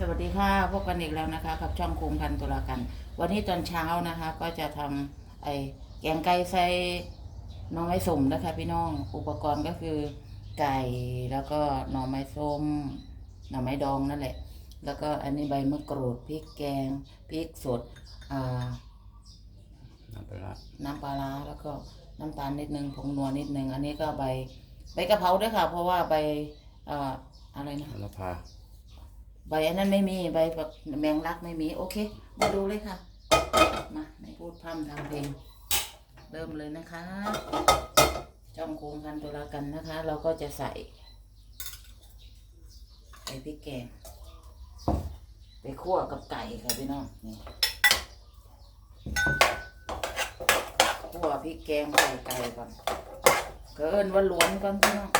สวัสดีค่ะพบกันอีกแล้วนะคะกับช่องโคมพันตุลากัน วันนี้ตอนเช้านะคะ ก็จะทำไอ้แกงไก่ใส่หน่อไม้ส้มนะคะพี่น้องอุปกรณ์ก็คือไก่แล้วก็หน่อไม้ส้มหน่อไม้ดองนั่นแหละ แล้วก็อันนี้ใบมะกรูดพริกแกงพริกสดอ่าน้ำปลาร้าน้ำปลาร้าแล้วก็น้ำตาลนิดนึงผงนัวนิดนึงอันนี้ก็ใบใบกะเพราด้วยค่ะ เพราะว่าใบอ่าอะไรนะแล้วพา ใบอันนั้นไม่มีใบแบบแมงลักไม่มี โอเค มาดูเลยค่ะ มาไม่พูดพร่ำทำเพลง เริ่มเลยนะคะช่องโครงกันตุลากันนะคะ เราก็จะใส่ใส่พริกแกงไปคั่วกับไก่ค่ะพี่น้องนี่คั่วพริกแกงใส่ไก่ก่อนเกินว่าล้วนก่อนพี่น้อง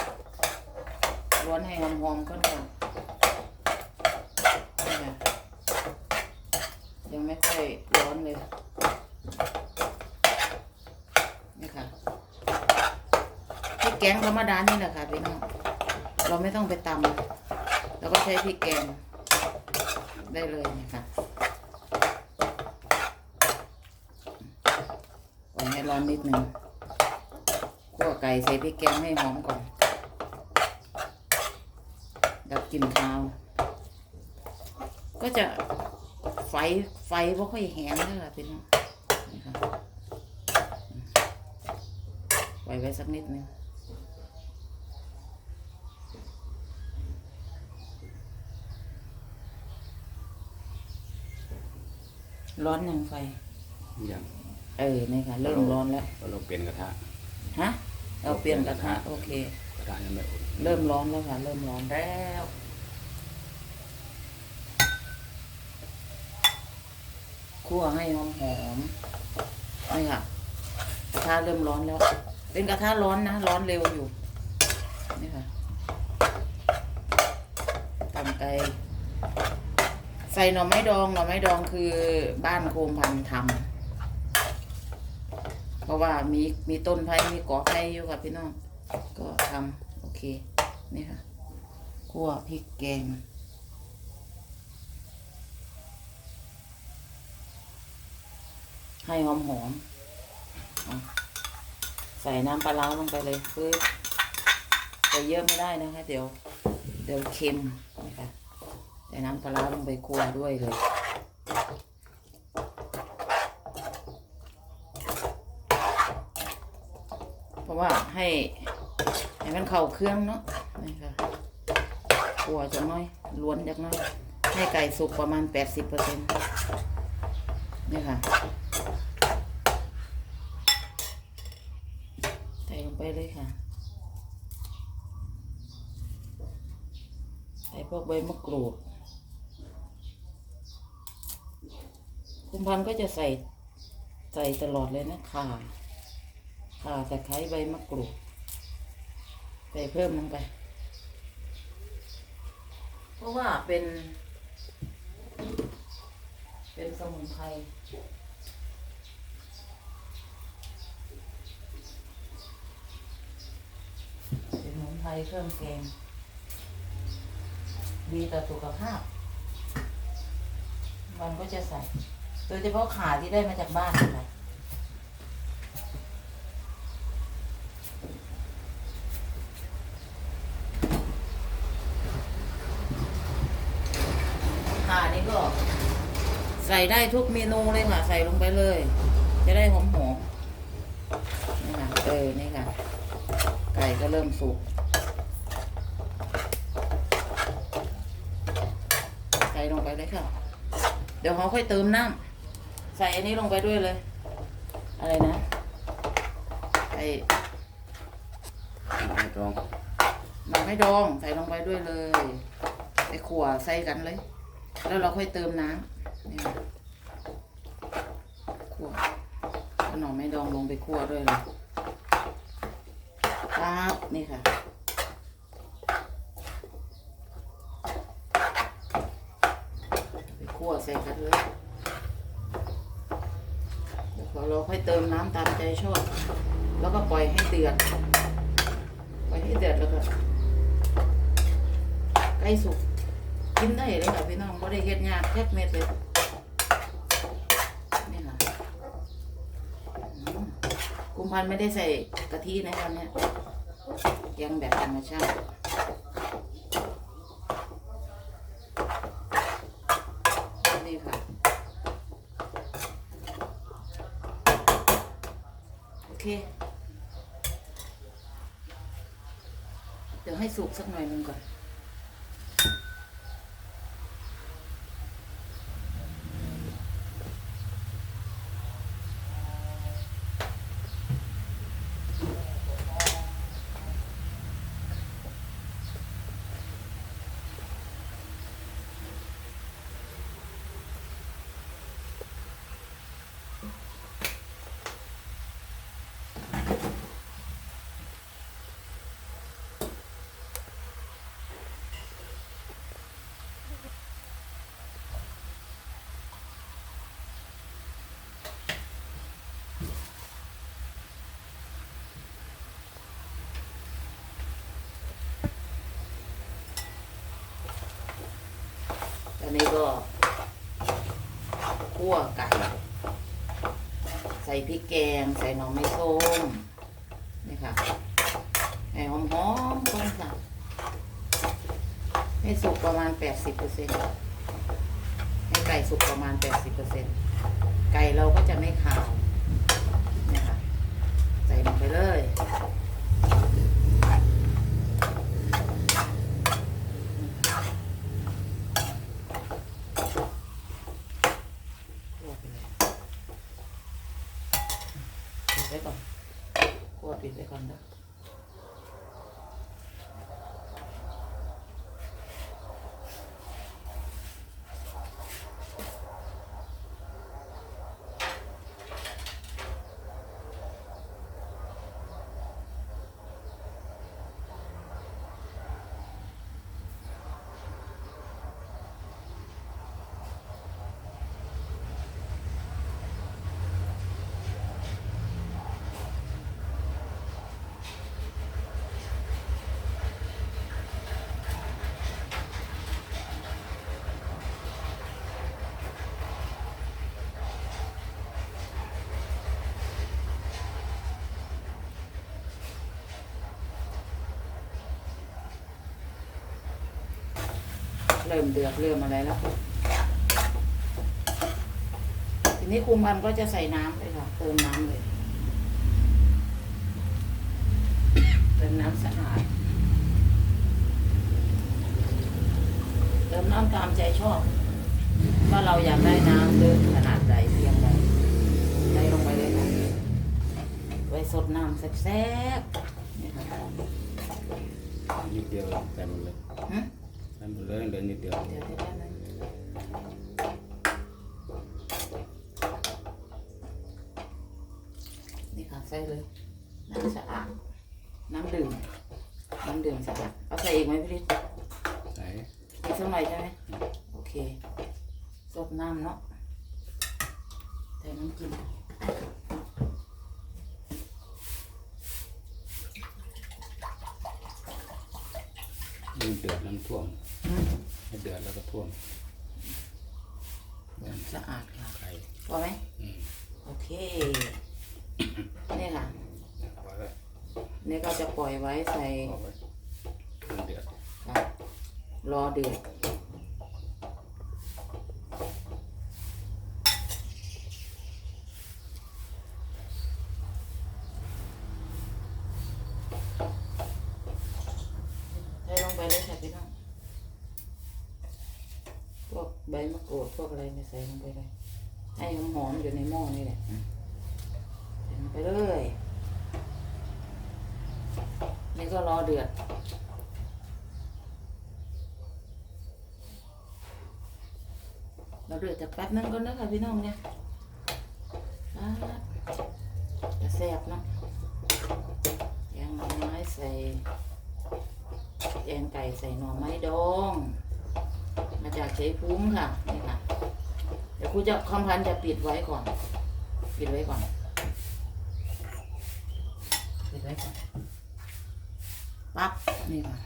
ล้วนให้หอมๆก่อนก่อนค่ะ ยังไม่ค่อยร้อนเลย นี่ค่ะพริกแกงธรรมดานี่แหละค่ะพี่น้อง เราไม่ต้องไปตำแล้วก็ใช้พริกแกงได้เลยนี่ค่ะปล่อยให้ร้อนนิดนึงคั่วไก่ใส่พริกแกงให้หอมก่อนดับกลิ่นคาว ก็จะ ไฟไฟบ่ค่อยแห้งเลยล่ะพี่น้องนี่ค่ะไว้ไว้สักนิดนึงร้อนยังไฟอย่างเออนี่ค่ะเริ่มร้อนแล้วเราเปลี่ยนกระทะฮะเราเปลี่ยนกระทะโอเคกระทะยังไม่อุ่นเริ่มร้อนแล้วค่ะ เริ่มร้อนแล้ว วให้หอมหอมนี่ค่ะกระทะเริ่มร้อนแล้ว เป็นกระทะร้อนนะ ร้อนเร็วอยู่ นี่ค่ะตำไก่ใส่หน่อไม้ดอง หน่อไม้ดองคือบ้านโคมพันทำเพราะว่ามีมีต้นไผ่มีกอไผ่อยู่ค่ะพี่น้อง ก็ทำโอเค นี่ค่ะคั่วพริกแกง ให้หอมหอมอใส่น้ำปลาร้าลงไปเลยปึ๊บใส่เยอะไม่ได้นะคะ เดี๋ยว เดี๋ยวเค็มนะคะใส่น้ำปลาร้าลงไปคั่วด้วยเลยเพราะว่าให้ให้มันเข้าเครื่องเนาะนี่ค่ะขัวจะน้อยล้วนจักน้อยให้ไก่สุกประมาณแปดสิบเปอร์เซ็นต์นี่ค่ะ ใส่ลง ไปเลยค่ะ ใส่พวกใบมะกรูด คุณพันธ์ก็จะใส่ใส่ตลอดเลยนะค่ะข่าตะไคร้ใบมะกรูด ใส่เพิ่มลงไป เพราะว่าเป็น เป็นสมุนไพร เป็นสมุน ไพรเครื่องแกง ดีต่อสุขภาพมันก็จะใส่ โดยเฉพาะขาที่ได้มาจากบ้านนะคะขานี่ก็ ใส่ได้ทุกเมนูเลยค่ะ ใส่ลงไปเลย จะได้หอมหอมๆนี่ค่ะ เออ นี่ค่ะ ไก่ก็เริ่มสุก ใส่ลงไปเลย ค่ะ เดี๋ยวเขาค่อยเติมน้ำใส่อันนี้ลงไปด้วยเลย อะไรนะไอ้ไม่ต้องหมักไม่ดองใส่ลงไปด้วยเลยไอขั่วใส่กันเลย แล้วเราค่อยเติมน้ำนี่ขวเอาหน่อไม่ดองลงไปคั่วด้วยเลยครับนี่ค่ะ ไปคั่วใส่กันเลยเดี๋ยวพอเราค่อยเติมน้ำตามใจชอบแล้วก็ปล่อยให้เดือด ปล่อยให้เดือดแล้วก็ใกล้สุกกินได้เลยค่ะพี่น้องบ่ได้เฮ็ดยากแค่เม็ดเลยนี่ค่ะกุมพันไม่ได้ใส่กะทิในวันนี้ยยังแบบธรรมชาตินี่ค่ะ โอ เคเดี๋ยวให้สุกสักหน่อยนึงก่อน ตอนนี้ก็คั่วไก่ ใส่พริกแกง ใส่หน่อไม้ส้มนี่ค่ะให้หอมๆก่อนค่ะให้สุกประมาณ 80%ให้ไก่สุกประมาณ 80%ไก่เราก็จะไม่ขาวนี่ค่ะใส่ลงไปเลย คั่วไปเลยปิดไว้ก่อนคั่วปิดไว้ก่อนนะ เริ่มเดือดเริ่มอะไรแล้ว ทีนี้คุมมันก็จะใส่น้ำเลยค่ะ เติมน้ำเลย เติมน้ำสะอาด เติมน้ำตามใจชอบ ว่าเราอยากได้น้ำลึกขนาดใดเพียงใดใส่ลงไปเลยค่ะ ไว้สดน้ำแซ่บๆนี่ค่ะนิดเดียวใส่หมดเลยหึใส่หมดเลยเหลือนิดเดียวเดี๋ยวเดี๋ยวแป๊บนึงนี่ค่ะใส่เลย น้ำสะอาดน้ำดื่มน้ำดื่มสะอาดเอาใส่อีกไหมพี่ฤทธิ์ ใส่ อีกสักหน่อยใช่ไหมโอเค สดน้ำเนาะใส่น้ำกิน ยิ่งเดือดน้ำท่วม อืม ให้เดือดแล้วก็ท่วม น้ำสะอาดค่ะ ไข่ พอไหม อืม โอเค นี่ค่ะ เอาไว้เลย นี่ ก็จะปล่อยไว้ใส่เอาไว้มันเดือดค่ะรอเดือด ใส่ลงไปเลยค่ะพี่น้อง พวกใบมะกรูดพวกอะไรเนี่ยใส่ลงไปเลย ให้หอมๆอยู่ในหม้อนี่แหละใส่ลงไปเลย นี่ ก็รอเดือด เราเดือดจากแป๊บนึงก่อนนะคะพี่น้องเนี่ยจะแซ่บนะแกงหน่อไม้ใส่แกงไก่ใส่หน่อไม้ดอง มาจากเฉยภูมิค่ะนี่ค่ะ เดี๋ยวครูจะคำพันจะปิดไว้ก่อน ปิดไว้ก่อน ปิดไว้ก่อน ปั๊บ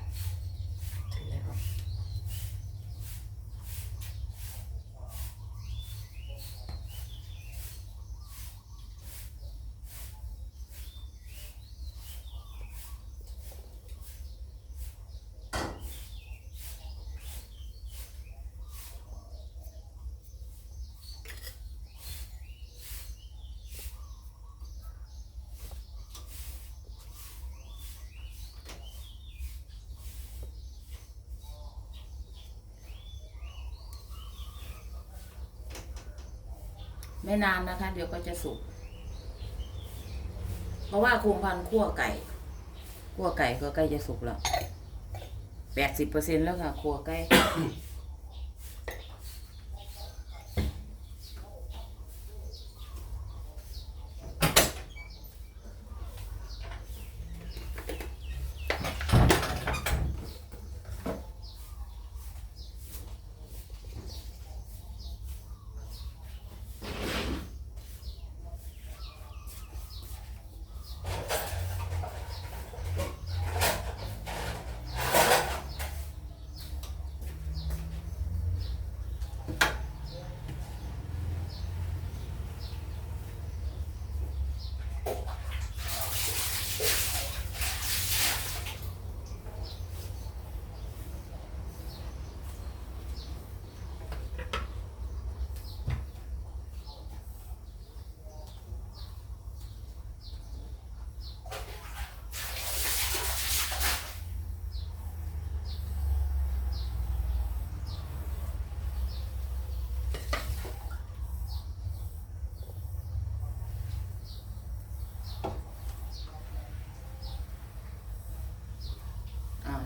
ไม่นานนะคะ เดี๋ยวก็จะสุก เพราะว่าคุมพันคั่วไก่คั่วไก่ก็ใกล้จะสุกแล้วแปดสิบเปอร์เซ็นแล้วค่ะ คั่วไก่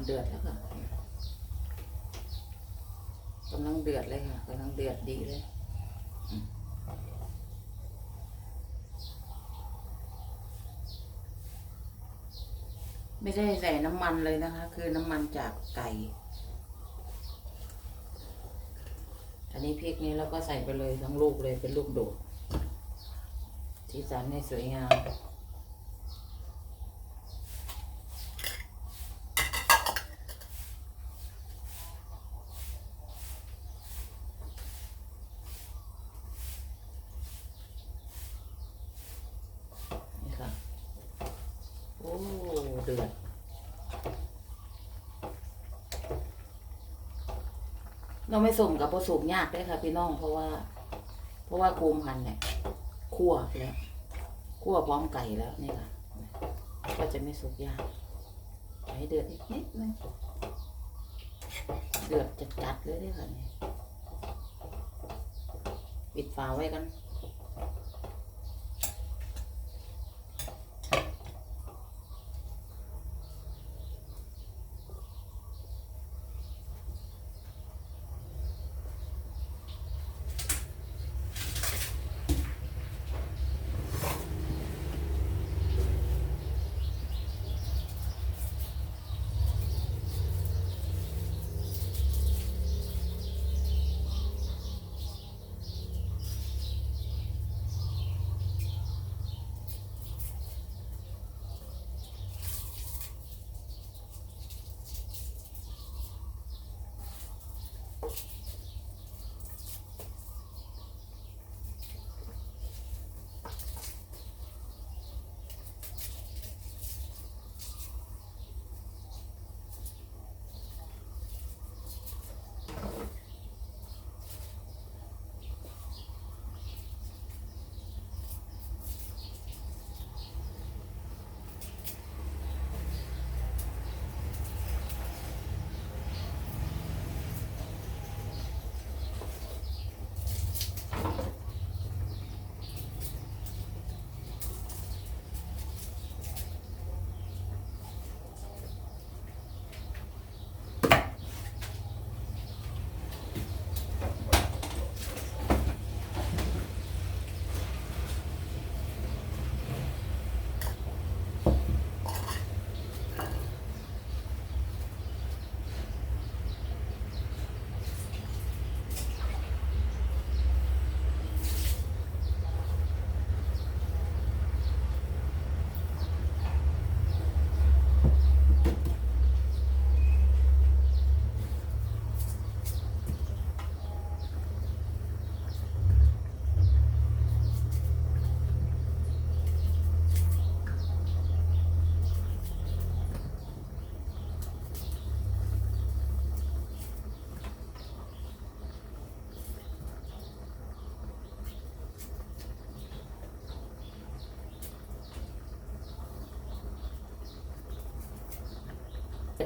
เดือดแล้วค่ะกำลังเดือดเลยค่ะกำลังเดือดดีเลยไม่ได้ใส่น้ำมันเลยนะคะ คือน้ำมันจากไก่ อันนี้พริกนี้เราก็ใส่ไปเลยทั้งลูกเลยเป็นลูกโดดสีสันให้สวยงาม นี่ค่ะ โอ้ เดือด เราไม่สุ่มกับผสมยากด้วยค่ะพี่น้องเพราะว่า เพราะว่าโคมพันเนี่ยคั่วแล้วคั่วพร้อมไก่แล้วนี่ค่ะก็จะไม่สุกยากให้เดือดอีกนิดนึงเดือดจัดๆเลยด้วยค่ะเนี่ยปิดฝาไว้กัน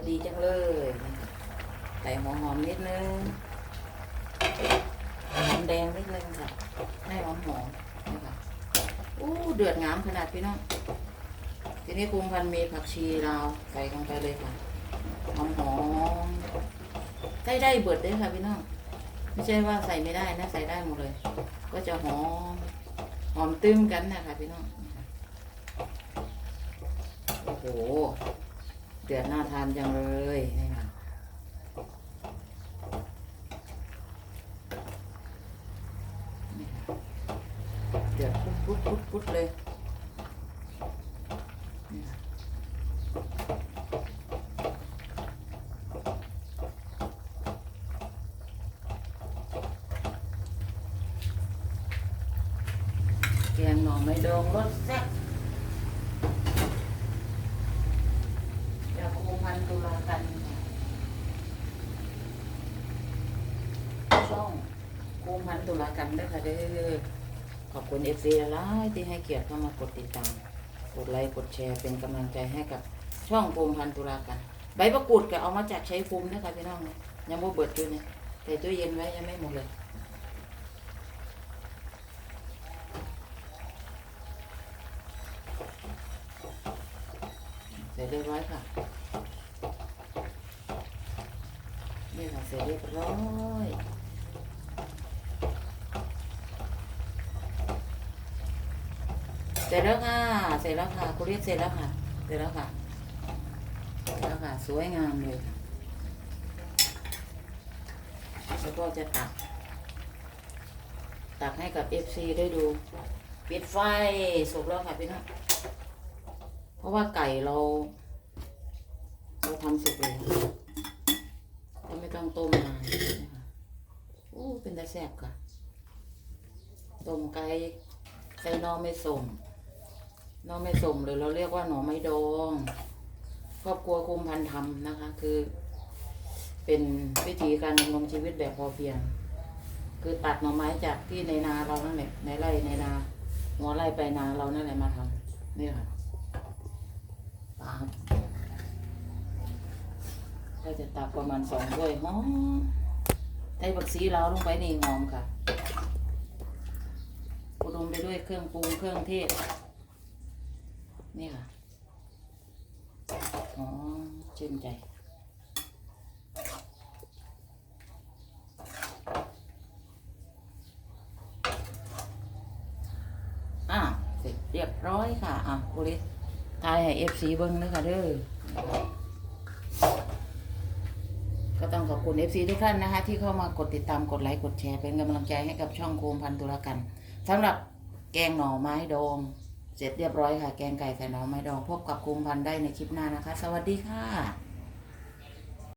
ดีจังเลยใส่หัวหอมนิดนึงหอมแดงนิดนึงค่ะให้หอมหอมอู้เดือดงามขนาดพี่น้องทีนี้คุมพันมีผักชีลาวใส่ลงไปเลยค่ะหอมหอมๆใส่ได้เบิดเลยค่ะพี่น้องไม่ใช่ว่าใส่ไม่ได้นะใส่ได้หมดเลย ก็จะหอมหอมตึ้มกันนะคะพี่น้องโอ้โห ดือดน่าทานจังเลยนี่ค่ะเดือดปุ๊บปุ๊บปุ๊บเลยนี่ค่ะแกงหน่อไม้ดองรสแซ่บ จากโครงพันตุลากันค่ะช่องโครง พันตุลากันด้วยค่ะเด้อขอบคุณเอฟซีหลายที่ให้เกียรติเข้ามากดติดตาม กดไลค์กดแชร์เป็นกำลังใจให้กับช่องโครงพันตุลากันใบประกูดก็เอามาจากใช้ภูมินะคะพี่น้องเนี่ยยังบ่เบิดอยู่เนี่ยใส่ตู้เย็นไว้ยังไม่หมดเลยเสร็จเรียบร้อยค่ะนี่ค่ะเสร็จเรียบร้อย เสร็จแล้วค่ะ เสร็จแล้วค่ะคุณเรียกเสร็จแล้วค่ะ เสร็จแล้วค่ะ เสร็จแล้วค่ะ สวยงามเลยค่ะ แล้วก็จะตัก ตักให้กับ FC ได้ดู ปิดไฟสุกแล้วค่ะพี่น้อง เพราะว่าไก่เรา เราทำสุกแล้วก็ไม่ต้องต้มนานนะคะโอ้เป็นตาแซ่บค่ะ ต้มไก่ใส่นอไม่สม หนอไม่สมหรือเราเรียกว่าหน่อไม้ดองครอบครัวคุมพันธ์ทำนะคะ คือ เป็นวิธีการดำรงชีวิตแบบพอเพียง คือตัดหน่อไม้จากที่ในนาเรานั่นแหละในไร่ในนาหัวไร่ไปนาเรานั่นแหละมาทำนี่ค่ะปาก็จะตักประมาณสองถ้วยหอมใส่บักซีเราลงไปนี่หอมค่ะอุดมไปด้วยเครื่องปรุงเครื่องเทศ นี่ค่ะหอมชื่นใจ อะเสร็จเรียบร้อยค่ะ อะคุริสทายให้เอฟซีเบิ้งนะคะเด้อ ก็ต้องขอบคุณเอฟซีทุกท่านนะคะ ที่เข้ามากดติดตามกดไลค์ กดแชร์ เป็นกำลังใจให้กับช่องโคมพันธุรกันสำหรับแกงหน่อไม้ดอง เสร็จเรียบร้อยค่ะ แกงไก่ใส่หน่อไม้ดอง พบกับโคมพันได้ในคลิปหน้านะคะ สวัสดีค่ะ